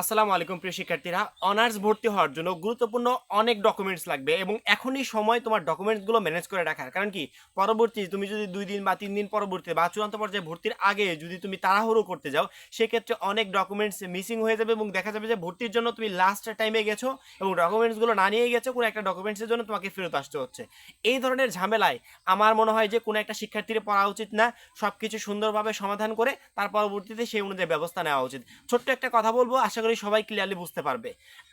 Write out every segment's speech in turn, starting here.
আসসালামু আলাইকুম প্রিয় শিক্ষার্থীরা। অনার্স ভর্তি হওয়ার জন্য গুরুত্বপূর্ণ অনেক ডকুমেন্টস লাগবে এবং এখনই সময় তোমার ডকুমেন্টসগুলো ম্যানেজ করে রাখার। কারণ কি? পরবর্তী তুমি যদি দুই দিন বা তিন দিন পরবর্তী বা চূড়ান্ত পর্যায়ে ভর্তির আগে যদি তুমি তাড়াহুড়ো করতে যাও, সেক্ষেত্রে অনেক ডকুমেন্টস মিসিং হয়ে যাবে এবং দেখা যাবে যে ভর্তির জন্য তুমি লাস্ট টাইমে গেছো এবং ডকুমেন্টসগুলো না নিয়ে গেছো, কোনো একটা ডকুমেন্টসের জন্য তোমাকে ফেরত আসতে হচ্ছে। এই ধরনের ঝামেলায় আমার মনে হয় যে কোনো একটা শিক্ষার্থীর পড়া উচিত না সব কিছু সুন্দরভাবে সমাধান করে তার পরবর্তীতে সেই অনুযায়ী ব্যবস্থা নেওয়া উচিত। ছোট্ট একটা কথা বলব, আশা করি সবাই ক্লিয়ারলি বুঝতে পারবে।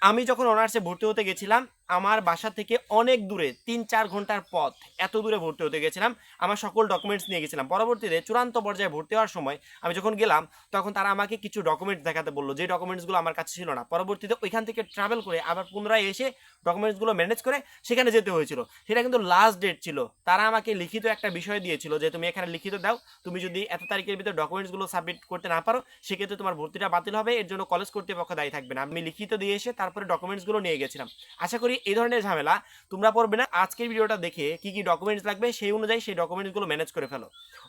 আমি যখন অনার্সে ভর্তি হতে গেছিলাম, আমার বাসা থেকে অনেক দূরে, তিন চার ঘণ্টার পথ, এত দূরে ভর্তি হতে গেছিলাম, আমার সকল ডকুমেন্টস নিয়ে গেছিলাম। পরবর্তীতে চূড়ান্ত পর্যায়ে ভর্তি হওয়ার সময় আমি যখন গেলাম, তখন তারা আমাকে কিছু ডকুমেন্টস দেখাতে বলল, যে ডকুমেন্টসগুলো আমার কাছে ছিল না। পরবর্তীতে ওইখান থেকে ট্রাভেল করে আবার পুনরায় এসে ডকুমেন্টসগুলো ম্যানেজ করে সেখানে যেতে হয়েছিল। সেটা কিন্তু লাস্ট ডেট ছিল। তারা আমাকে লিখিত একটা বিষয় দিয়েছিল, যে তুমি এখানে লিখিত দাও, তুমি যদি এত তারিখের ভিতরে ডকুমেন্টসগুলো সাবমিট করতে না পারো, সেক্ষেত্রে তোমার ভর্তিটা বাতিল হবে, এর জন্য কলেজ কর্তৃপক্ষ দায়ী থাকবে না। আমি লিখিত দিয়ে এসে তারপরে ডকুমেন্টসগুলো নিয়ে গেছিলাম। আশা করি এই ধরনের ঝামেলা তোমরা পড়বে না। আজকের ভিডিওটা দেখে কি কি ডকুমেন্টস লাগবে সেই অনুযায়ী সেই ডকুমেন্টসগুলো ম্যানেজ করে ফেলো।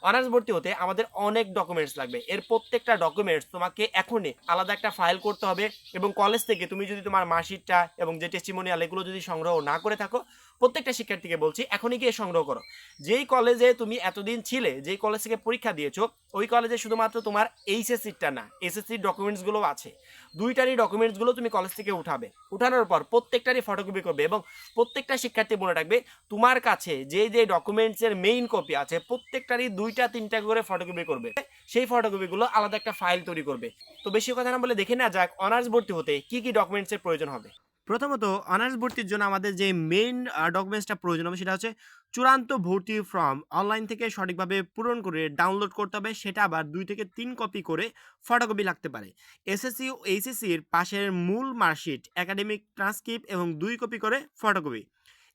অনার্স ভর্তি হতে আমাদের অনেক ডকুমেন্টস লাগবে। এর প্রত্যেকটা ডকুমেন্টস তোমাকে এখনই আলাদা একটা ফাইল করতে হবে এবং কলেজ থেকে তুমি যদি তোমার মার্কশিটটা এবং যে টেস্টিমোনিয়াল এগুলো যদি সংগ্রহ না করে থাকো প্রত্যেকটা শিক্ষার্থীকে বলছি, এখনই গিয়ে সংগ্রহ করো। যেই কলেজে তুমি এতদিন ছিলে, যেই কলেজ থেকে পরীক্ষা দিয়েছ, ওই কলেজে শুধুমাত্র তোমার এইচএসসিটা না এসএসসির ডকুমেন্টসগুলো আছে। দুইটারই ডকুমেন্টসগুলো তুমি কলেজ থেকে উঠাবে। উঠানোর পর প্রত্যেকটারই ফটোকপি করবে এবং প্রত্যেকটা শিক্ষার্থী মনে রাখবে, তোমার কাছে যে যে ডকুমেন্টসের মেইন কপি আছে, প্রত্যেকটারই দুইটা, তিনটা করে ফটোকপি করবে। সেই ফটোকপিগুলো আলাদা একটা ফাইল তৈরি করবে। তো বেশি কথা না বলে দেখে না যাক অনার্স ভর্তি হতে কি কি ডকুমেন্টসের প্রয়োজন হবে। প্রথমত অনার্স ভর্তির জন্য আমাদের যে মেইন ডকুমেন্টসটা প্রয়োজন হবে সেটা হচ্ছে চূড়ান্ত ভর্তি ফর্ম অনলাইন থেকে সঠিকভাবে পূরণ করে ডাউনলোড করতে হবে, সেটা আবার দুই থেকে তিন কপি করে ফটোকপি লাগতে পারে। এসএসসি ও এইচএসসির পাশের মূল মার্কশিট একাডেমিক ট্রান্সক্রিপ্ট এবং দুই কপি করে ফটোকপি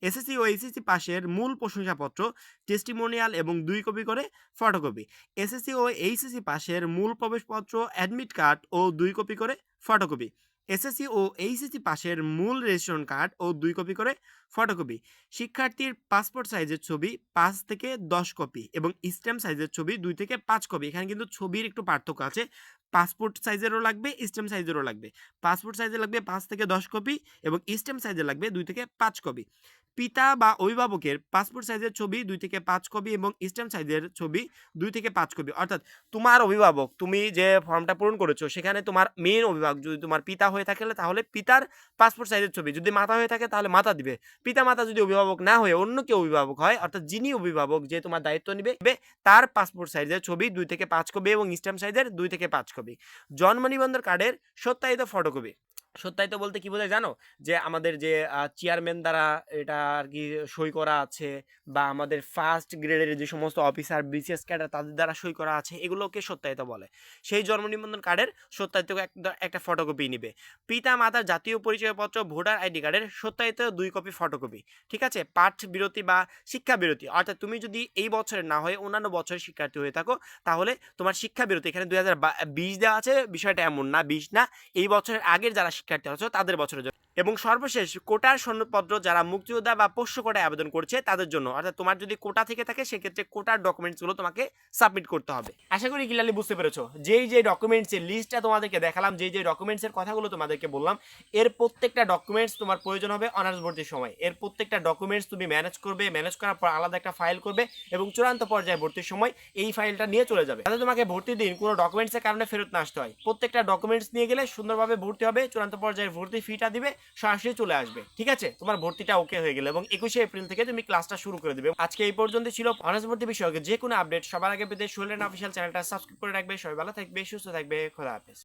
এসএসসি ও এইচএসসি পাশের মূল প্রশংসাপত্র টেস্টিমোনিয়াল এবং দুই কপি করে ফটোকপি এসএসসি ও এইচএসসি পাশের মূল প্রবেশপত্র অ্যাডমিট কার্ড ও দুই কপি করে ফটোকপি এসএসসি ও এইচএসসি পাশের মূল রেজিস্ট্রেশন কার্ড ও দুই কপি করে ফটোকপি। শিক্ষার্থীর পাসপোর্ট সাইজের ছবি পাঁচ থেকে দশ কপি এবং স্ট্যাম্প সাইজের ছবি দুই থেকে পাঁচ কপি। এখানে কিন্তু ছবির একটু পার্থক্য আছে। পাসপোর্ট সাইজেরও লাগবে, স্ট্যাম্প সাইজেরও লাগবে। পাসপোর্ট সাইজের লাগবে পাঁচ থেকে দশ কপি এবং স্ট্যাম্প সাইজের লাগবে দুই থেকে পাঁচ কপি। পিতা বা অভিভাবকের পাসপোর্ট সাইজের ছবি দুই থেকে পাঁচ কপি এবং স্ট্যাম্প সাইজের ছবি দুই থেকে পাঁচ কপি। অর্থাৎ তোমার অভিভাবক, তুমি যে ফর্মটা পূরণ করেছ, সেখানে তোমার মেন অভিভাবক, যদি তোমার পিতা হয়ে থাকে তাহলে পিতার পাসপোর্ট সাইজের ছবি। যদি মাতা হয়ে থাকে তাহলে মাতা দিবে। পিতা মাতা যদি অভিভাবক না হয়ে অন্য কেউ অভিভাবক হয়, অর্থাৎ যিনি অভিভাবক যে তোমার দায়িত্ব নিবে তার পাসপোর্ট সাইজের ছবি দুই থেকে পাঁচ কপি এবং স্ট্যাম্প সাইজের দুই থেকে পাঁচ কপি। জন্ম নিবন্ধন কার্ডের সত্যায়িত ফটোকপি সত্যায়িত বলতে কি বোঝায় জানো? যে আমাদের যে চেয়ারম্যান দ্বারা এটা আর কি সই করা আছে বা আমাদের ফার্স্ট গ্রেডের যে সমস্ত অফিসার বিসিএস ক্যাডার তাদের দ্বারা সই করা আছে, এগুলোকে সত্যায়িত বলে। সেই জন্ম নিবন্ধন কার্ডের সত্যায়িত একটা- ফটোকপি নিবে। পিতা, মাতার জাতীয় পরিচয়পত্র ভোটার আইডি কার্ডের সত্যায়িত দুই কপি ফটোকপি ঠিক আছে? পাঠ বিরতি বা শিক্ষা বিরতি, অর্থাৎ তুমি যদি এই বছরের না হয়ে অন্যান্য বছরের শিক্ষার্থী হয়ে থাকো, তাহলে তোমার শিক্ষা বিরতি এখানে দুই হাজার বিশ দেওয়া আছে, বিষয়টা এমন না, বিশ না, এই বছরের আগের যারা শিক্ষার্থী হচ্ছে তাদের বছরের জন্য। এবং সর্বশেষ কোটার সনদপত্র যারা মুক্তিযোদ্ধা বা পোষ্য কোটায় আবেদন করছে, তাদের জন্য। অর্থাৎ তোমার যদি কোটা থেকে থাকে, সেক্ষেত্রে কোটার ডকুমেন্টসগুলো তোমাকে সাবমিট করতে হবে। আশা করি ক্লিয়ারলি বুঝতে পেরেছ। যেই যে ডকুমেন্টসের লিস্টটা তোমাদেরকে দেখালাম, যেই যে ডকুমেন্টসের কথাগুলো তোমাদেরকে বললাম, এর প্রত্যেকটা ডকুমেন্টস তোমার প্রয়োজন হবে অনার্স ভর্তির সময়। এর প্রত্যেকটা ডকুমেন্টস তুমি ম্যানেজ করবে ম্যানেজ করার পর আলাদা একটা ফাইল করবে এবং চূড়ান্ত পর্যায়ে ভর্তির সময় এই ফাইলটা নিয়ে চলে যাবে। তাহলে তোমাকে ভর্তির দিন কোনো ডকুমেন্টসের কারণে ফেরত না আসতে হয়। প্রত্যেকটা ডকুমেন্টস নিয়ে গেলে সুন্দরভাবে ভর্তি হবে, চূড়ান্ত পর্যায়ে ভর্তি ফিটা দিবে সরাসরি চলে আসবে, ঠিক আছে? তোমার ভর্তিটা ওকে হয়ে গেলে এবং একুশে এপ্রিল থেকে তুমি ক্লাসটা শুরু করে দেবে। আজকে এই পর্যন্ত ছিল অনার্স ভর্তি বিষয়কে, যে কোনো আপডেট সবার আগে পেতে শৈলেন অফিসিয়াল চ্যানেলটা সাবস্ক্রাইব করে রাখবে। সবাই ভালো থাকবে, সুস্থ থাকবে, খোদা হাফেজ।